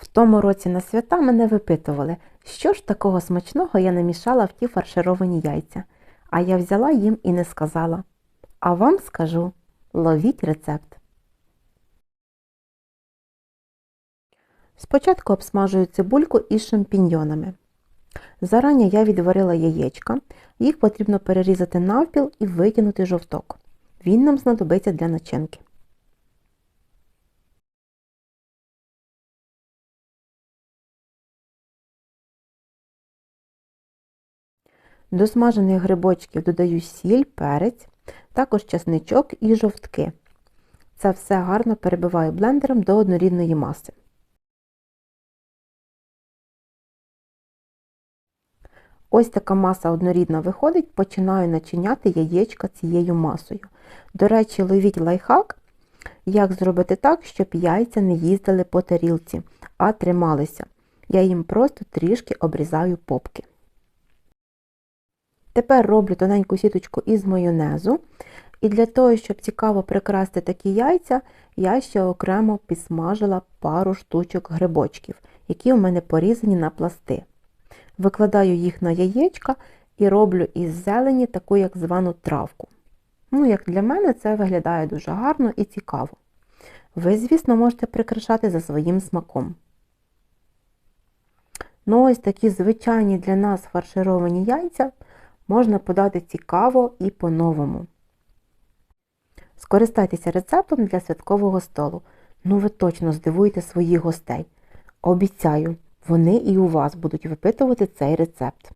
В тому році на свята мене випитували, що ж такого смачного я намішала в ті фаршировані яйця. А я взяла їм і не сказала. А вам скажу ловіть рецепт. Спочатку обсмажую цибульку із шампіньйонами. Зарані я відварила яєчка, їх потрібно перерізати навпіл і витягнути жовток. Він нам знадобиться для начинки. До смажених грибочків додаю сіль, перець, також чесничок і жовтки. Це все гарно перебиваю блендером до однорідної маси. Ось така маса однорідна виходить, починаю начиняти яєчка цією масою. До речі, ловіть лайфхак, як зробити так, щоб яйця не їздили по тарілці, а трималися. Я їм просто трішки обрізаю попки. Тепер роблю тоненьку сіточку із майонезу. І для того, щоб цікаво прикрасти такі яйця, я ще окремо підсмажила пару штучок грибочків, які у мене порізані на пласти. Викладаю їх на яєчка і роблю із зелені таку як звану травку. Ну, як для мене, це виглядає дуже гарно і цікаво. Ви, звісно, можете прикрашати за своїм смаком. Ну, ось такі звичайні для нас фаршировані яйця можна подати цікаво і по-новому. Скористайтеся рецептом для святкового столу. Ну ви точно здивуєте своїх гостей. Обіцяю, вони і у вас будуть випитувати цей рецепт.